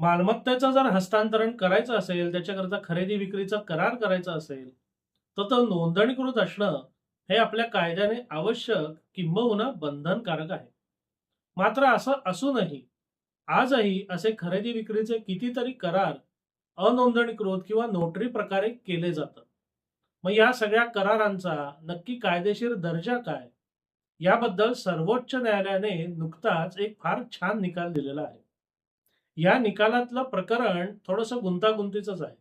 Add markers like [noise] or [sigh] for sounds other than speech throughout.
मालमत्तेचं जर हस्तांतरण करायचं असेल, त्याच्याकरता खरेदी विक्रीचा करार करायचा असेल, तर तो नोंदणीकृत असणं हे आपल्या कायद्याने आवश्यक किंबहुना बंधनकारक आहे. मात्र असं असूनही आजही असे खरेदी विक्रीचे कितीतरी करार अनोंदणीकृत किंवा नोटरी प्रकारे केले जातात. मग या सगळ्या करारांचा नक्की कायदेशीर दर्जा काय? याबद्दल सर्वोच्च न्यायालयाने नुकताच एक फार छान निकाल दिलेला आहे. या निकालातलं प्रकरण थोडंसं गुंतागुंतीचंच आहे.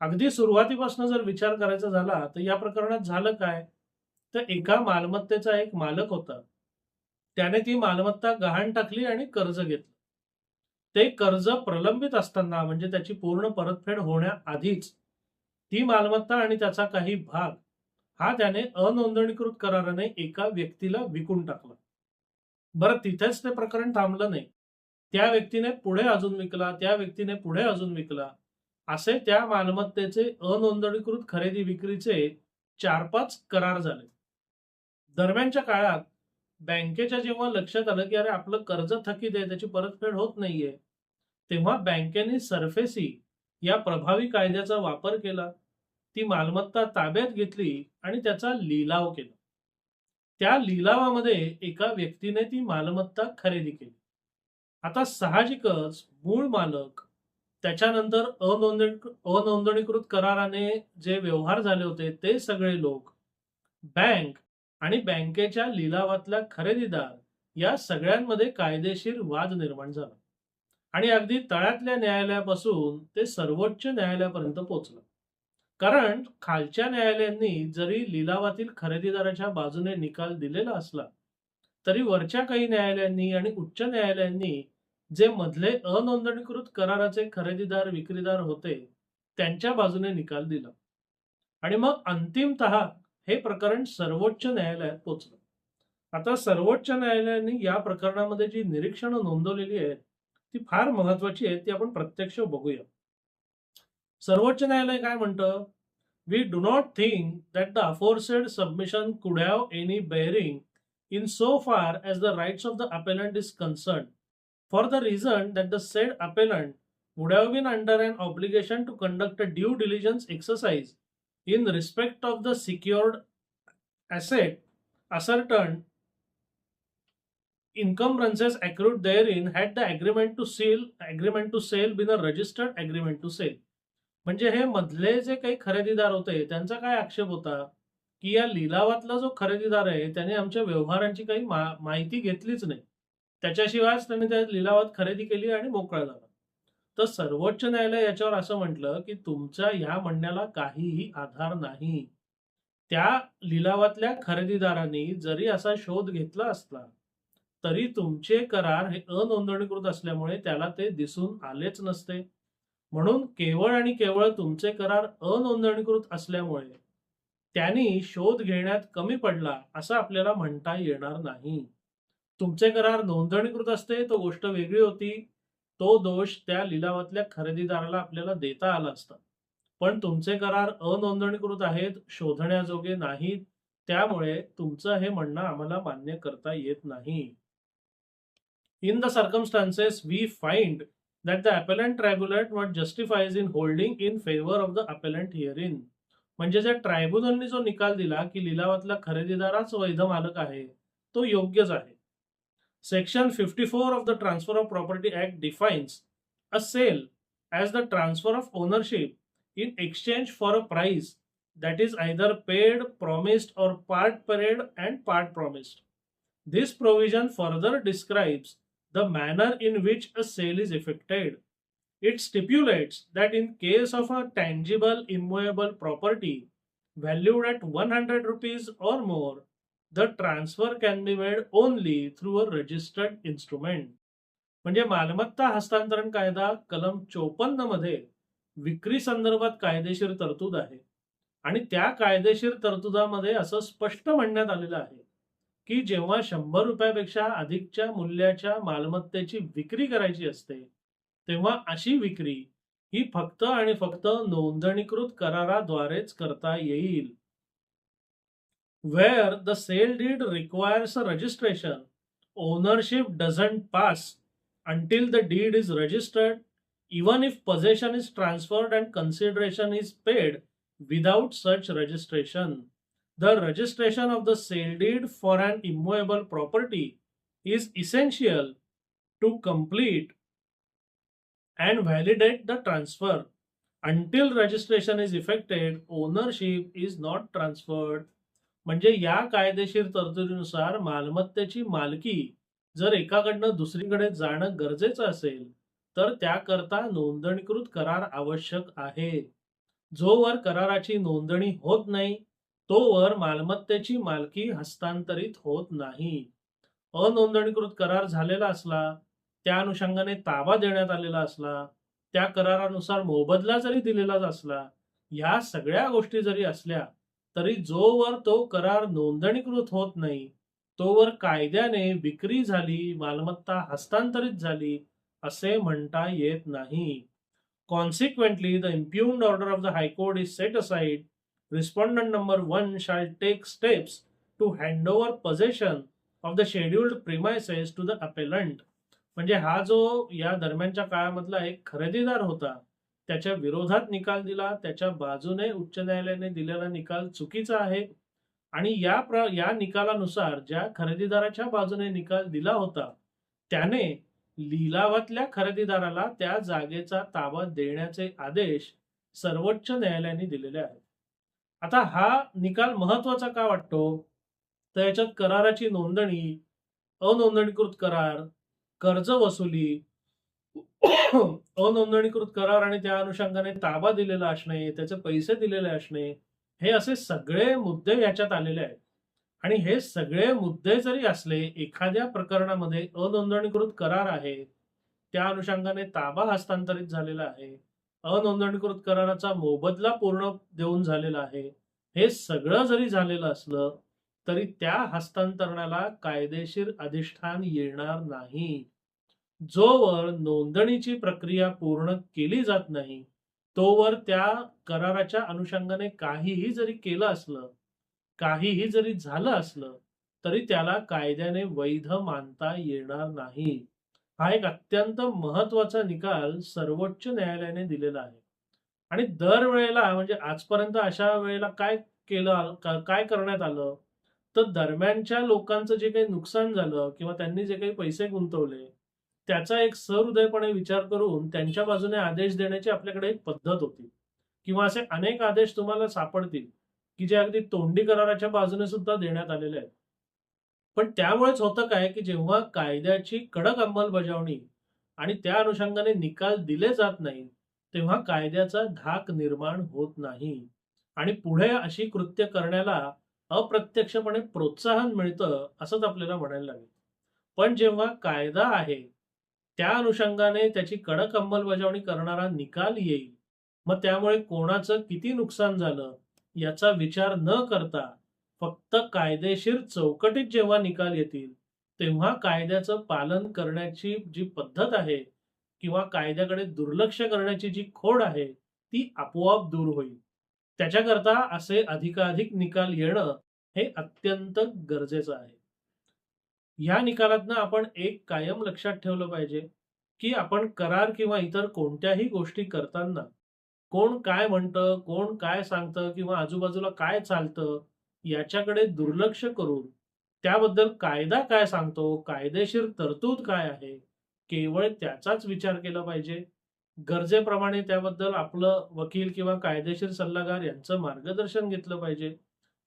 अगदी सुरुवातीपासून जर विचार करायचा झाला, तर या प्रकरणात झालं काय? तर एका मालमत्तेचा एक मालक होता. त्याने ती मालमत्ता गहाण टाकली आणि कर्ज घेतलं. ते कर्ज प्रलंबित असताना म्हणजे त्याची पूर्ण परतफेड होण्याआधीच ती मालमत्ता आणि त्याचा काही भाग हा त्याने अनोंदणीकृत कराराने एका व्यक्तीला विकून टाकला. बरं तिथेच ते प्रकरण थांबलं नाही. त्या व्यक्तीने पुढे अजून विकला, त्या व्यक्तीने पुढे अजून विकला. असे त्या मालमत्तेचे अनोंदणीकृत खरेदी विक्रीचे 4-5 करार झाले. दरम्यानच्या काळात बँकेच्या जेव्हा लक्षात आलं, की अरे आपलं कर्ज थकीत आहे, त्याची परतफेड होत नाहीये. तेव्हा बँकेने सरफेसी या प्रभावी कायद्याचा वापर केला. ती मालमत्ता ताब्यात घेतली आणि त्याचा लिलाव केला. त्या लिलावामध्ये एका व्यक्तीने ती मालमत्ता खरेदी केली. आता साहजिकच मूळ मालक, त्याच्यानंतर अनोंदणी अनोंदणीकृत कराराने जे व्यवहार झाले होते, ते सगळे लोक, बँक आणि बँकेच्या लिलावातला खरेदीदार या सगळ्यांमध्ये कायदेशीर वाद निर्माण झाला. आणि अगदी तळातल्या न्यायालयापासून ते सर्वोच्च न्यायालयापर्यंत पोहोचलं. कारण खालच्या न्यायालयांनी जरी लिलावातील खरेदीदाराच्या बाजूने निकाल दिलेला असला, तरी वरच्या काही न्यायालयांनी आणि उच्च न्यायालयांनी जे मधले अनोंदणीकृत कराराचे खरेदीदार, विक्रीदार होते, त्यांच्या बाजूने निकाल दिला. आणि मग अंतिमत हे प्रकरण सर्वोच्च न्यायालयात पोहोचलं. आता सर्वोच्च न्यायालयाने या प्रकरणामध्ये जी निरीक्षणं नोंदवलेली आहेत, ती फार महत्वाची आहेत. ती आपण प्रत्यक्ष बघूया. सर्वोच्च न्यायालय काय म्हणतं? "We do not think that the aforesaid submission could have any bearing in so far as the rights of the appellant is concern for the reason that the said appellant would have been under an obligation to conduct a due diligence exercise in respect of the secured asset ascertained encumbrances accrued therein had the agreement to sell agreement to sell been a registered agreement to sell म्हणजे हे मधले जे काही खरेदीदार होते, त्यांचा काय आक्षेप होता, की या लिलावातला जो खरेदीदार आहे, त्याने आमच्या व्यवहारांची काही मा माहिती घेतलीच नाही. त्याच्याशिवायच त्याने त्या लिलावात खरेदी केली आणि मोकळा झाला. तर सर्वोच्च न्यायालय याच्यावर असं म्हटलं, की तुमच्या ह्या म्हणण्याला काहीही आधार नाही. त्या लिलावातल्या खरेदीदारांनी जरी असा शोध घेतला असला, तरी तुमचे करार हे अनोंदणीकृत असल्यामुळे त्याला ते दिसून आलेच नसते. म्हणून केवळ आणि केवळ तुमचे करार अनोंदणीकृत असल्यामुळे त्यांनी शोध घेण्यात कमी पडला, असं आपल्याला म्हणता येणार नाही. तुमचे करार नोंदणीकृत असते, तो गोष्ट वेगळी होती. तो दोष त्या लिलावातल्या खरेदीदाराला आपल्याला देता आला असता. पण तुमचे करार अनोंदणीकृत आहेत, शोधण्याजोगे नाहीत. त्यामुळे तुमचं हे म्हणणं आम्हाला मान्य करता येत नाही. In the circumstances we find that the appellant tribunal what justifies in holding in favour of the appellant herein. म्हणजे ज्या ट्रायब्युनलने जो निकाल दिला, की लिलावातला खरेदीदाराच वैध मालक आहे, तो योग्यच आहे. Section 54 of the Transfer of Property Act defines a sale as the transfer of ownership in exchange for a price that is either paid, promised or part paid and part promised. This provision further describes the manner in which a sale is effected. It stipulates that in case of a tangible immovable property valued at 100 rupees or more, the transfer can be made only through a registered instrument म्हणजे मालमत्ता हस्तांतरण कायदा कलम 54 मध्ये विक्री संदर्भात कायदेशीर तरतूद आहे. आणि त्या कायदेशीर तरतुदामध्ये असं स्पष्ट म्हणण्यात आलेलं आहे, की जेव्हा शंभर रुपयापेक्षा अधिकच्या मूल्याच्या मालमत्तेची विक्री करायची असते, तेव्हा अशी विक्री ही फक्त आणि फक्त नोंदणीकृत कराराद्वारेच करता येईल. where the sale deed requires a registration, ownership doesn't pass until the deed is registered, even if possession is transferred and consideration is paid without such registration. The registration of the sale deed for an immovable property is essential to complete and validate the transfer. Until registration is effected, ownership is not transferred म्हणजे या कायदेशीर तरतुदीनुसार मालमत्तेची मालकी जर एकाकडनं दुसरीकडे जाणं गरजेचं असेल तर त्याकरता नोंदणीकृत करार आवश्यक आहे. जोवर कराराची नोंदणी होत नाही तोवर मालमत्तेची मालकी हस्तांतरित होत नाही. अनोंदणीकृत करार झालेला असला त्या अनुषंगाने ताबा देण्यात आलेला असला त्या करारानुसार मोबदला जरी दिलेलाच असला या सगळ्या गोष्टी जरी असल्या तरी जोवर तो करार नोंदणीकृत होत नाही तोवर कायद्याने विक्री झाली मालमत्ता हस्तांतरित झाली असे म्हणता येत नाही. Consequently the impugned order of the high court is set aside respondent number one shall take steps to hand over possession of the scheduled premises to the appellant म्हणजे हा जो या दरम्यानच्या काळामधला एक खरेदीदार होता त्याच्या विरोधात निकाल दिला त्याच्या बाजूने उच्च न्यायालयाने दिलेला निकाल चुकीचा आहे आणि या प्र या निकालानुसार ज्या खरेदीदाराच्या बाजूने निकाल दिला होता त्याने लिलावातल्या खरेदीदाराला त्या जागेचा ताबा देण्याचे आदेश सर्वोच्च न्यायालयाने दिलेले आहेत. आता हा निकाल महत्त्वाचा का वाटतो? तर याच्यात कराराची नोंदणी अनोंदणीकृत करार कर्ज वसुली [coughs] अनोंदणीकृत करार आणि त्या अनुषंगाने ताबा दिलेला असणे त्याचे पैसे दिलेले असणे हे असे सगळे मुद्दे याच्यात आलेले आहेत. आणि हे सगळे मुद्दे जरी असले एखाद्या प्रकरणामध्ये अनोंदणीकृत करार आहे त्या अनुषंगाने ताबा हस्तांतरित झालेला आहे. अनोंदणीकृत कराराचा मोबदला पूर्ण देऊन झालेला आहे. हे सगळं जरी झालेलं असलं तरी त्या हस्तांतरणाला कायदेशीर अधिष्ठान येणार नाही. जोवर नोंदणीची प्रक्रिया पूर्ण केली जात नाही तोवर त्या कराराच्या अनुषंगाने काहीही जरी केलं असलं काहीही जरी झालं असलं तरी त्याला कायद्याने वैध मानता येणार नाही. हा एक अत्यंत महत्त्वाचा निकाल सर्वोच्च न्यायालयाने दिलेला आहे. आणि दरवेळेला म्हणजे आजपर्यंत अशा वेळेला काय केलं काय करण्यात आलं? तर दरम्यानच्या लोकांचं जे काही नुकसान झालं किंवा त्यांनी जे काही पैसे गुंतवले त्याचा एक सहृदयपणे विचार करून त्यांच्या बाजूने आदेश देण्याची आपल्याकडे एक पद्धत होती. किंवा असे अनेक आदेश तुम्हाला सापडतील की जे अगदी तोंडी कराराच्या बाजूने सुद्धा देण्यात आलेले आहेत. पण त्यामुळेच होतं काय की जेव्हा कायद्याची कडक अंमलबजावणी आणि त्या अनुषंगाने निकाल दिले जात नाही तेव्हा कायद्याचा धाक निर्माण होत नाही. आणि पुढे अशी कृत्य करण्याला अप्रत्यक्षपणे प्रोत्साहन मिळतं असंच आपल्याला म्हणायला लागेल. पण जेव्हा कायदा आहे त्या अनुषंगाने त्याची कडक अंमलबजावणी करणारा निकाल येईल. मग त्यामुळे कोणाचं किती नुकसान झालं याचा विचार न करता फक्त कायदेशीर चौकटीत जेव्हा निकाल येतील तेव्हा कायद्याचं पालन करण्याची जी पद्धत आहे किंवा कायद्याकडे दुर्लक्ष करण्याची जी खोड आहे ती आपोआप दूर होईल. त्याच्याकरता असे अधिकाधिक निकाल येणं हे अत्यंत गरजेचं आहे. या निकालातनं आपण एक कायम लक्षात ठेवलं पाहिजे की आपण करार किंवा इतर कोणत्याही गोष्टी करताना कोण काय म्हणतं कोण काय सांगतं किंवा आजूबाजूला काय चालतं याच्याकडे दुर्लक्ष करून त्याबद्दल कायदा काय सांगतो कायदेशीर तरतूद काय आहे केवळ त्याचाच विचार केला पाहिजे. गरजेप्रमाणे त्याबद्दल आपलं वकील किंवा कायदेशीर सल्लागार यांचं मार्गदर्शन घेतलं पाहिजे.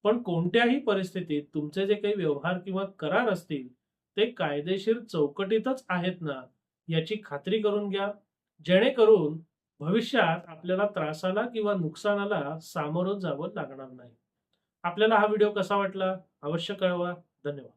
पण कोणत्याही परिस्थितीत तुमचे जे काही व्यवहार किंवा करार असतील ते कायदेशीर चौकटीतच आहेत ना याची खात्री करून घ्या. जेणेकरून भविष्यात आपल्याला त्रासाला किंवा नुकसानाला सामोरं जावं लागणार नाही. आपल्याला हा व्हिडिओ कसा वाटला? अवश्य कळवा. धन्यवाद.